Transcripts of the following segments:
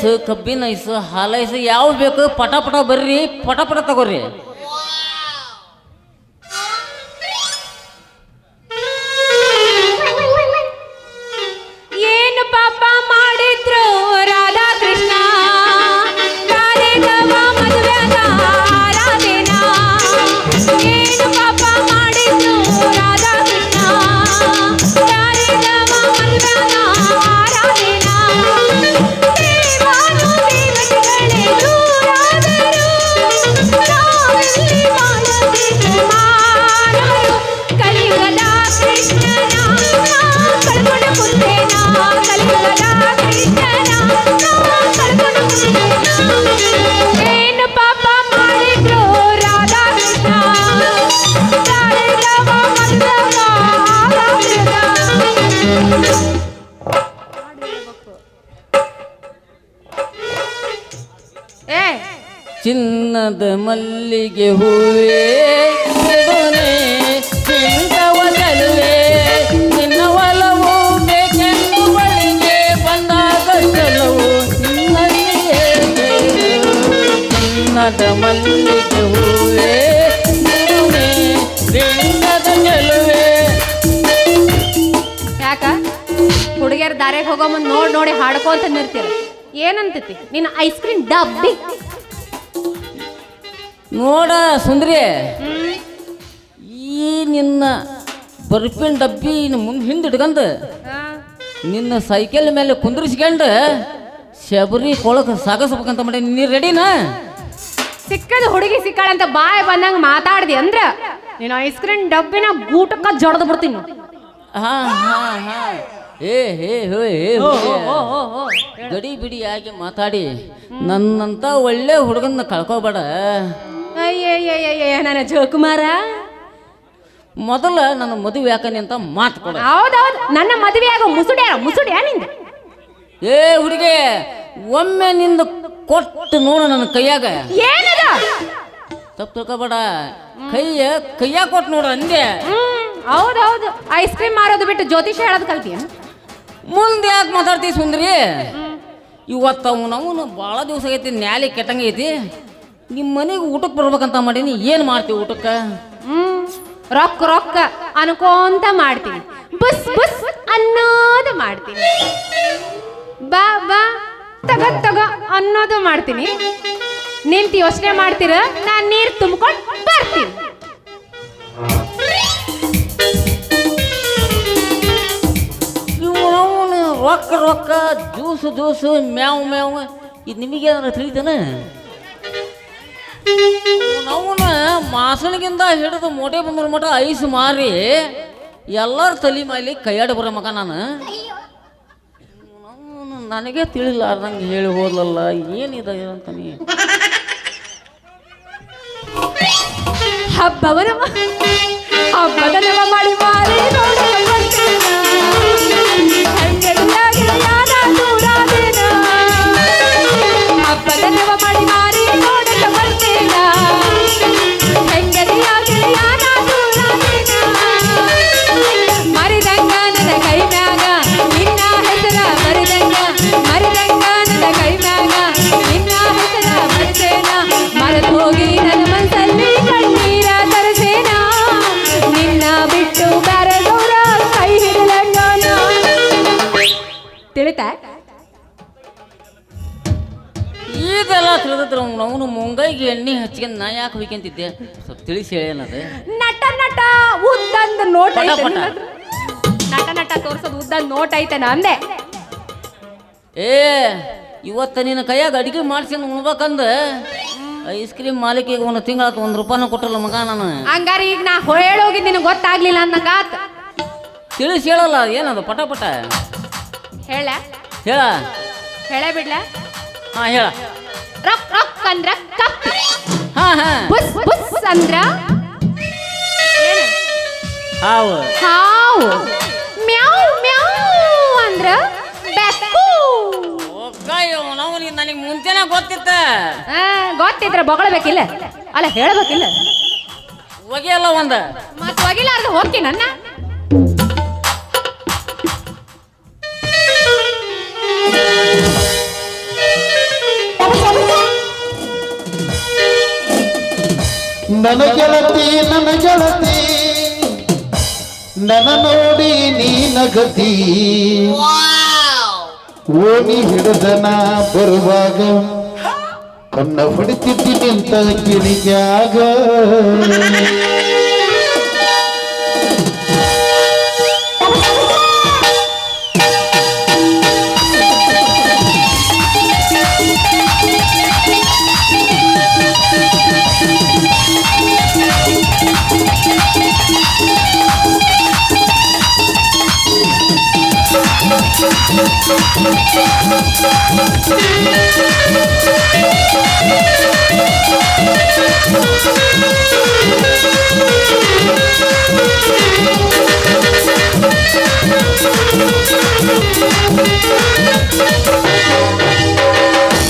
Ice ಕಬ್ಬಿನ ice ಹಾಲು ice ಯಾವ ಬೇಕು ಪಟ ಬರ್ರಿ ಪಟ ಪಟ ತಗೋರಿ. ಮಲ್ಲಿಗೆ ಹೂವೇ ಯಾಕ? ಹುಡುಗಿಯರ್ ದಾರ್ಯಾಗ ಹೋಗೋ ಮುಂದೆ ನೋಡಿ ನೋಡಿ ಹಾಡ್ಕೊಂತ ನಿರ್ತೀರ ಏನಂತೈತಿ? ನಿನ್ನ ಐಸ್ ಕ್ರೀಮ್ ಡಬ್ಬಿ. ನೋಡ ಸುಂದ್ರಿ. ಈ ನಿನ್ನ ಬರ್ಪಿನ ಡಬ್ಬಿ ಮುಂದೆ ಹಿಂದೆ ಹಿಡ್ಕಂದು ನಿನ್ನ ಸೈಕಲ್ ಮೇಲೆ ಕುಂದ್ರಿಸ್ಕೊಂಡು ಶಬರಿ ಕೊಳಕ ಸಾಗಿಸ್ಬೇಕಂತ ಮಾಡಿ ನೀ ರೆಡಿನಾ ಸಿಕ್ಕದ ಹುಡುಗಿ ಸಿಕ್ಕಾಳಂತ ಬಾಯ್ ಬಂದಂಗ ಮಾತಾಡ್ದಿ ಅಂದ್ರ ನೀನು ಐಸ್ ಕ್ರೀಮ್ ಡಬ್ಬಿನ ಗೂಟಕ್ಕ ಜೊಡದ್ ಬಿಡ್ತೀನಿ. ಹಾ ಹಾ ಹಾ. ಏ ಹೇ ಹೋ ಏ. ಗಡಿ ಬಿಡಿ ಆಗಿ ಮಾತಾಡಿ. ನನ್ನಂತ ಒಳ್ಳೆ ಹುಡುಗನ್ನ ಕಳ್ಕೊಬೇಡ. ಅಯ್ಯಯ್ಯಯ್ಯಯ್ಯ ನನ್ನ ಜೋಕುಮಾರ ಮೊದಲ ನನ್ನ ಮದುವೆ ಯಾಕನಿ ಅಂತ ಮಾತು ಕೊಡ. ಹೌದೌದು ನನ್ನ ಮದುವೆ ಆಗ ಮುಸುಡೆ ಮುಸುಡ್ಯಾ ನಿಂದ? ಏ ಹುಡುಗಿ ಒಮ್ಮೆ ನಿಂದ ಕೊಟ್ಟು ನೋಡು ನನ್ನ ಕೈಯಾಗ. ಏನದ? ತಪ್ಪು ತಿಳ್ಕೊಬೇಡ. ಕೈಯ ಕೈಯಾಗ ಕೊಟ್ಟು ನೋಡು ಅಂದೆ ಹೌದೌದು. ಐಸ್ ಕ್ರೀಮ್ ಮಾರೋದು ಬಿಟ್ಟು ಜ್ಯೋತಿಷ ಹೇಳೋದು ಕಲ್ತೀಯ? ಮುಂದೆ ಯಾಕೆ ಮಾತಾಡ್ತೀವಿ ಸುಂದ್ರಿ? ಇವತ್ತು ಅವನು ಭಾಳ ದಿವಸ ಆಗೈತಿ ನ್ಯಾಲಿ ಕೆಟ್ಟಂಗೆ ಐತಿ. ನಿಮ್ಮ ಮನೆಗೆ ಊಟಕ್ಕೆ ಬರ್ಬೇಕಂತ ಮಾಡೀನಿ ಏನು ಮಾಡ್ತೀವಿ ಊಟಕ್ಕೆ? ಹ್ಮ್ ರೊಕ್ಕ ರೊಕ್ಕ ಅನ್ಕೋಂತ ಮಾಡ್ತೀನಿ. ಬಸ್ ಬಸ್ ಅನ್ನೋದು ಮಾಡ್ತೀನಿ. ಬಾ ಬಾ ತಗ ತಗ ಅನ್ನೋದು ಮಾಡ್ತೀನಿ. ನಿಂತು ಯೋಚನೆ ಮಾಡ್ತೀರ ನಾನು ನೀರು ತುಂಬ್ಕೊಂಡು ಬರ್ತೀನಿ. ಇವನು ರೊಕ್ಕ ರೊಕ್ಕ ಜ್ಯೂಸು ಜ್ಯೂಸು ಮ್ಯಾವ್ ಮ್ಯಾವ್. ಇದು ನಿಮಗೆ ಏನಾರ ತಿಳಿತಾನೆ? ಅವನ ಮಾಸಣಿಗಿಂದ ಹಿಡಿದು ಮೋಟೆ ಬಂದ್ರ ಮಟ ಐಸ್ ಮಾರಿ ಎಲ್ಲರ ತಲೆ ಮೇಲೆ ಕೈಯಾಡ ಬರ ಮಗ ನಾನು. ನನಗೆ ತಿಳಿಲಾರ್ದಂಗೆ ಹೇಳಿ ಹೋದ್ಲಲ್ಲ ಏನಿದೆ ನವ ಮಾಡಿ ಮಾರಿ ತಿಳಿತಾ? ಇದೆಲ್ಲ ತಿಳಿದ್ರು ಅವನು. ಮುಂಗೈಗೆ ಎಣ್ಣೆ ಹಚ್ಕೊಂಡು ನಾ ಯಾಕೆ ಹೋಯ್ಕಂತಿದ್ದೆ? ಸ್ವಲ್ಪ ತಿಳಿಸಿ ಹೇಳೇನದು ನಟ ನಟ ಉದ್ದಂದ ನೋಟ್ ಐತೆ ಪಟ. ನಟ ನಟ ತೋರ್ಸೋದು ಉದ್ದಂದ ನೋಟ್ ಐತೆನ ಅಂದೆ. ಏ ಇವತ್ತು ನಿನ್ನ ಕೈಯಾಗ ಅಡಿಗೆ ಮಾಡ್ಸ್ಕೊಂಡು ಉಣ್ಬೇಕಂದ? ಐಸ್ ಕ್ರೀಮ್ ಮಾಲಿಕಿಗೆ ಒಂದು ತಿಂಗಳ ಒಂದು ರೂಪಾಯಿನ ಕೊಟ್ಟಲ್ಲ ಮಗ ನಾನು. ಹಂಗಾರೆ ಈಗ ನಾ ಹೇಳೋಗಿ ನಿನಗೆ ಗೊತ್ತಾಗ್ಲಿಲ್ಲ ಅಂದಂಗಾತ್. ತಿಳಿಸಿ ಹೇಳಲ್ಲ ಏನದು ಪಟ ಪಟ? ಹೇಳ. ಹೇಳ. ಹೇಳೇ ಬಿಡ್ಲ. ಹಾ ಹೇಳ. ರೊಕ್ ರೊಕ್ ಅಂದ್ರ ಕಪ್ಪಿ ಹಾ ಹಾ. ಬುಸ್ ಬುಸ್ ಅಂದ್ರ? ಹಾವು. ಹಾವು. ಮ್ಯಾವ್ ಮ್ಯಾವ್ ಅಂದ್ರ ಬೆಕ್ಕು. ನಾವು ನನಗೆ ಮುಂಚೆನೆ ಗೊತ್ತಿತ್ತ. ಆ, ಗೊತ್ತಿದ್ರ ಬೊಗಳಬೇಕಿಲ್ಲ. ಅಲ್ಲ ಹೇಳ್ಬೇಕಿಲ್ಲ. ಒಗೆಯಲ್ಲ ಒಂದ. ಮತ್ ಒಗಿಲಾರ್ದ ಹೋಗ್ತೀನಿ ಅನ್ನ ನನ್ನ. ನನ್ನ ನೋಡಿ ನೀ ನಗತಿ. ಓಣಿ ಹಿಡದನ ಬರುವಾಗ ಕಣ್ಣ ಹೊಡಿತಿದ್ದಿ ನಿಂತ ಗಿಳಿಗ್ಯಾಗ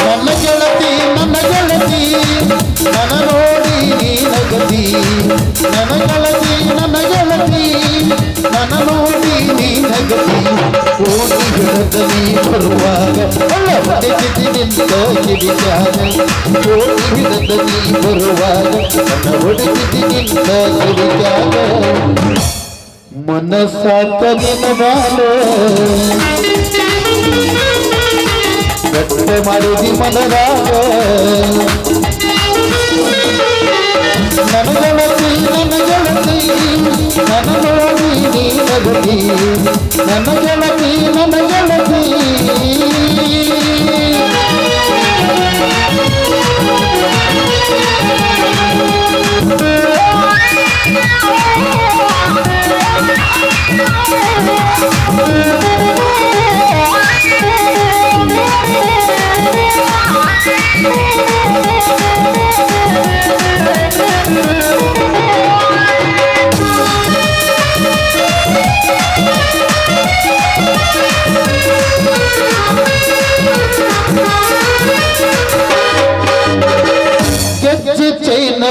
ನನ್ನ ಗೆಳತಿ ನನ್ನ ಗೆಳತಿ ನನ್ನ ನೋಡಿ ನೀ ನಗತಿ ನನ್ನ ಗೆಳತಿ ನನ್ನ ಗೆಳತಿ ನನ್ನ ನೋಡಿ ನೀ ನಗತಿ ಓಡಿ ನೀ ಬರುವಾಗ ಒಳ್ಳ ಹೊಡೆದಿದ್ದಿ ನಿಂತ ಕಿಡಿಯಾಗ ಓಡಿ ನೀ ಬರುವಾಗ ನನ್ನ ಹೊಡೆದಿದ್ದಿ ನಿಂತ ಕಿಡಿಯಾಗ ಮನಸ್ಸಾತ ನಿನಗಾಲ ಗಟ್ಟೆ ಮಾಡಿದಿ ಮನರಾಗ ನನ್ನ ಗೆಳತಿ ನನ್ನ ಗೆಳತಿ ನನ್ನ ಗೆಳತಿ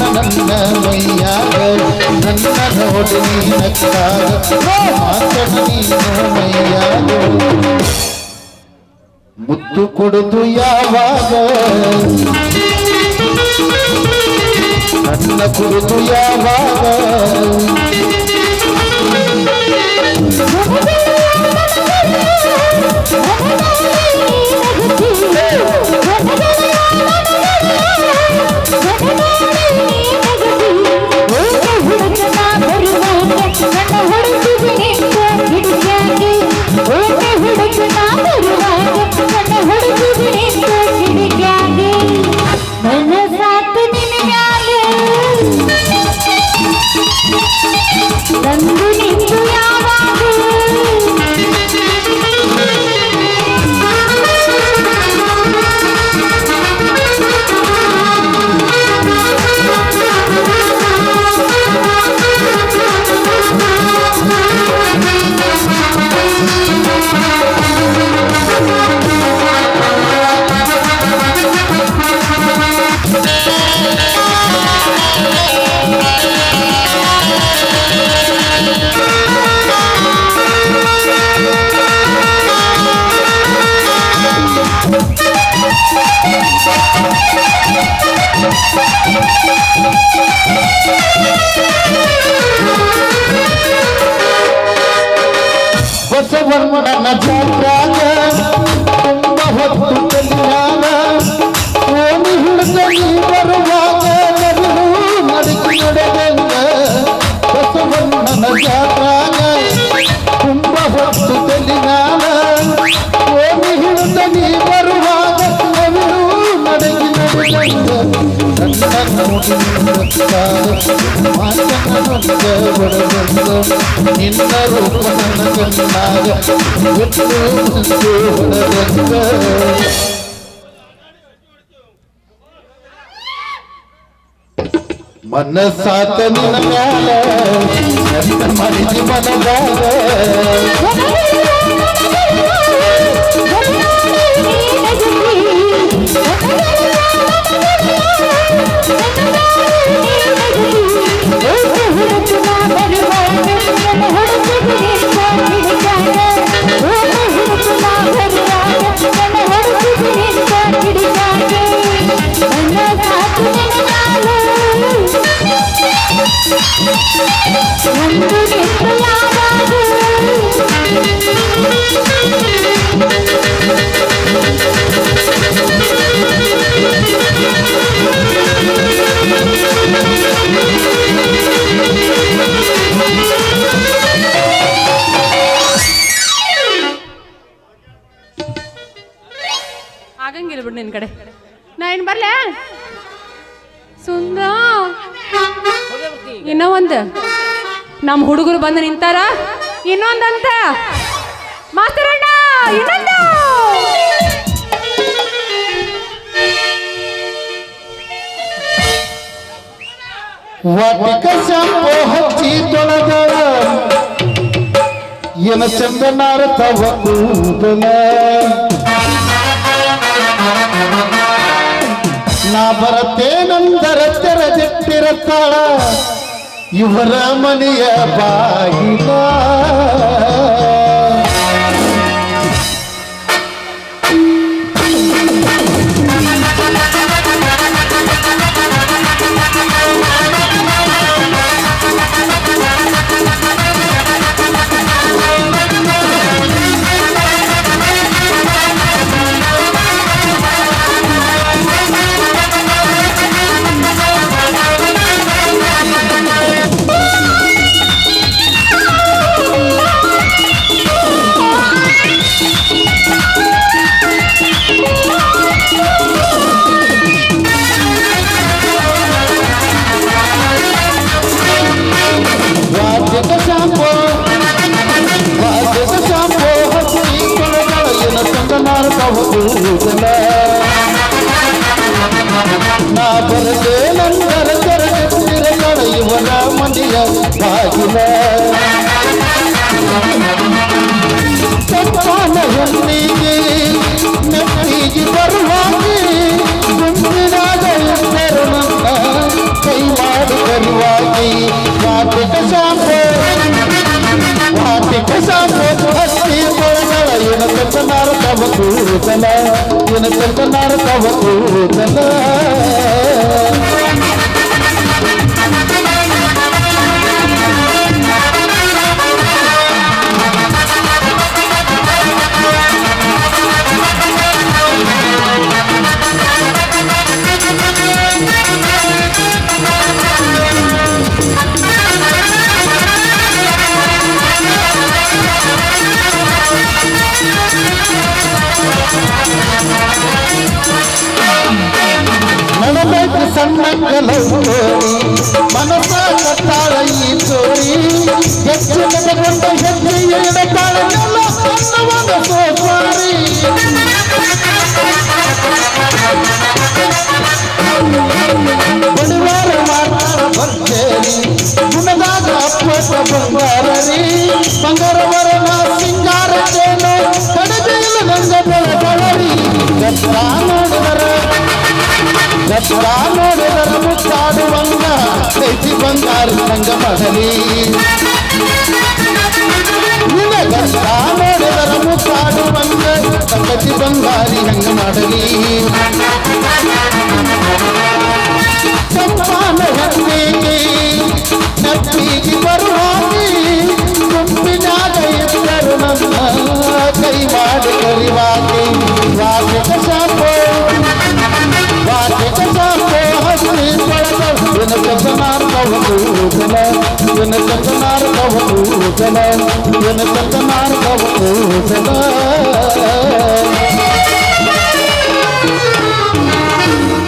ನನ್ನ ಮೈಯಾಗ ನನ್ನ ನೋಡಿ ನಕ್ಕಾಗ ರೋಮಾಂಚನ ನೀನು ಮೈಯಾಗ ಮುತ್ತು ಕೊಡುದು ಯಾವಾಗ ನನ್ನ ಯಾವಾಗ बस वर्मणा न जाता बहुत ನನ್ನ ನೋಡಿ ನಿನ್ನ ರೂಪ ನನ್ನ ಕಣ್ಣಾಗ ಬಿಟ್ಟು ಹೊಡೆದಂಗ ಮನಸ್ಸಾತ ನಿನ್ನ ಮ್ಯಾಲ ನನ್ನ ಮರಿದಿ ಮನದಾಗ ಆಗಂಗಿಲ್ಲ ಬಿಡು ನಿನ್ ಕಡೆ ನಾ ಏನ್ ಬರ್ಲೆ ಒಂದು ನಮ್ಮ ಹುಡುಗರು ಬಂದು ನಿಂತಾರ? ಇನ್ನೊಂದಂತ? ಮಾಸ್ತರಣ್ಣ, ಇನ್ನೊಂದು! ವಾಟಿಕ ಶಾಂಪೋ ಹಚ್ಚಿ ತೊಳೆದಳ ಏನ ಚಂದನಾರ ತವ ಕೂದಲ. ನಾ ಬರತ್ತೇನಂದರ ತೆರೆದಿಟ್ಟಿರತ್ತಾಳ. ಇವರ ಮನೆಯ ಬಾಗಿಲ ಏನ ಚಂದನಾರ ತವ ಕೂದಲ ಏನ ನನಬೇಕು ಸಣ್ಣ ಲೋರಿ ಮನಸ ಕಟ್ಟಾಳ ಈ ತೋರಿ ಹೆಚ್ಚು ನೆನೆಗೊಂಡು ಹೆಜ್ಜೆ ಎಡತಾಳ ಅನ್ನವನ ಸೋಪಾರಿ ಬಡಿವಾರ ಮಾಡ್ತಾರ ಭರ್ಜರಿ ಗುಣದಾಗ ಅಪ್ಪಟ ಬಂಗಾರರಿ ಬಂಗಾರವರನ ಸಿಂಗಾರದೇನು ಗಟ್ಟ ನೋಡಿದರ ಮುತ್ತಾಡುವಂಗ ಕೈತಿ ಬಂಗಾರ ನಂಗ ಮಗಲಿ ನಿನ್ನ ಗಟ್ಟ ನೋಡಿದರ ಮುತ್ತಾಡುವಂಗ ಸಂಗತಿ ಬಂಗಾರಿ ಹಂಗ ಮಾಡಲಿ ವಿನ ಚಂದನಾರ್ಕವ ಕೂದಲ ವಿನ ಚಂದನಾರ್ಕವ ಕೂದಲ ವಿನ ಚಂದನಾರ್ಕವ ಕೂದಲ